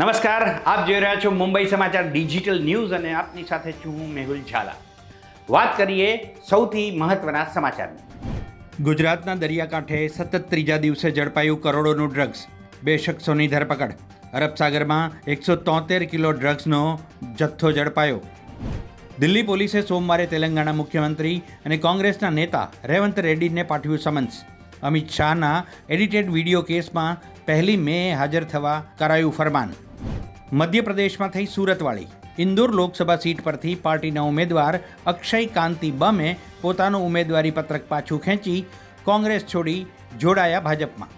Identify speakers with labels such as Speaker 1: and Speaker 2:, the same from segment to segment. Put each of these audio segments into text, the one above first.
Speaker 1: નમસ્કાર, આપ જોઈ રહ્યા છો મુંબઈ સમાચાર ડિજિટલ ન્યૂઝ અને આપની સાથે છું હું મેહુલ ઝાલા. વાત કરીએ સૌથી મહત્વના સમાચારની. ગુજરાતના દરિયાકાંઠે સતત ત્રીજા દિવસે ઝડપાયું કરોડોનું ડ્રગ્સ, બે શખ્સોની ધરપકડ. અરબસાગરમાં એકસો તોતેર કિલો ડ્રગ્સનો જથ્થો ઝડપાયો. દિલ્હી પોલીસે સોમવારે તેલંગાણા મુખ્યમંત્રી અને કોંગ્રેસના નેતા રેવંત રેડ્ડીને પાઠવ્યું સમન્સ. અમિત શાહના એડિટેડ વીડિયો કેસમાં પહેલી મે હાજર થવા કરાયું ફરમાન. મધ્યપ્રદેશમાં થઈ સુરતવાળી. ઇન્દોર લોકસભા સીટ પરથી પાર્ટીના ઉમેદવાર અક્ષય કાંતિ બમે પોતાનું ઉમેદવારી પત્રક પાછું ખેંચી કોંગ્રેસ છોડી જોડાયા ભાજપમાં.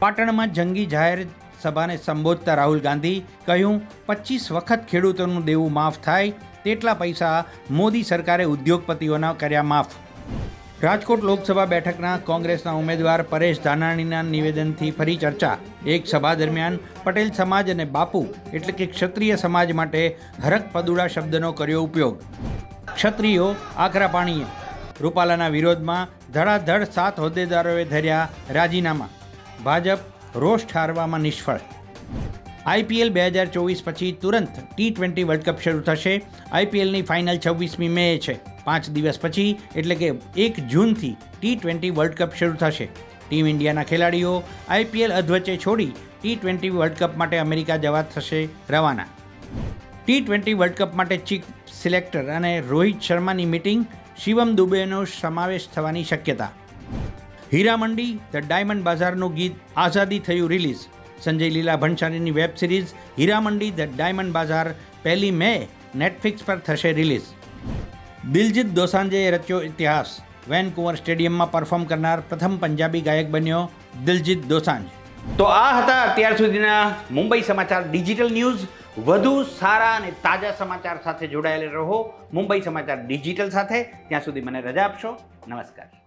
Speaker 1: પાટણમાં જંગી જાહેર સભાને સંબોધતા રાહુલ ગાંધી કહ્યું પચીસ વખત ખેડૂતોનું દેવું માફ થાય, તેટલા પૈસા મોદી સરકારે ઉદ્યોગપતિઓના કર્યા માફ. રાજકોટ લોકસભા બેઠકના કોંગ્રેસના ઉમેદવાર પરેશ ધાનાણીના નિવેદનથી ફરી ચર્ચા. એક સભા દરમિયાન પટેલ સમાજ અને બાપુ, એટલે કે ક્ષત્રિય સમાજ માટે હરક પદુડા શબ્દનો કર્યો ઉપયોગ. ક્ષત્રિયો, આકરા પાણીએ. રૂપાલાના વિરોધમાં ધડાધડ સાત હોદ્દેદારોએ ધર્યા રાજીનામા. ભાજપ રોષ ઠારવામાં નિષ્ફળ. આઈપીએલ બે હજાર ચોવીસ પછી તુરંત ટી ટ્વેન્ટી વર્લ્ડ કપ શરૂ થશે. આઈપીએલની ફાઇનલ છવ્વીસમી મે છે. પાંચ દિવસ પછી, એટલે કે એક જૂનથી ટી ટ્વેન્ટી વર્લ્ડ કપ શરૂ થશે. ટીમ ઇન્ડિયાના ખેલાડીઓ આઈપીએલ અધવચ્ચે છોડી ટી ટ્વેન્ટી વર્લ્ડ કપ માટે અમેરિકા જવા થશે રવાના. ટી ટ્વેન્ટી વર્લ્ડ કપ માટે ચીફ સિલેક્ટર અને રોહિત શર્માની મિટિંગ શિવમ દુબેનો સમાવેશ થવાની શક્યતા. હીરામંડી ધ ડાયમંડ બાઝારનું ગીત આઝાદી થયું release. Sanjay Leela ભણસાલીની web series Heeramandi The Diamond Bazaar પહેલી મે નેટફ્લિક્સ પર થશે રિલીઝ. દિલજીત દોસાંજે રચ્યો ઇતિહાસ. વેનકુવર સ્ટેડિયમમાં પરફોર્મ કરનાર પ્રથમ પંજાબી ગાયક બન્યો દિલજીત દોસાંજ. તો આ હતા અત્યાર સુધીના મુંબઈ સમાચાર ડિજિટલ ન્યૂઝ. વધુ સારા અને તાજા સમાચાર સાથે જોડાયેલા રહો મુંબઈ સમાચાર ડિજિટલ સાથે. ત્યાં સુધી મને રજા આપશો. નમસ્કાર.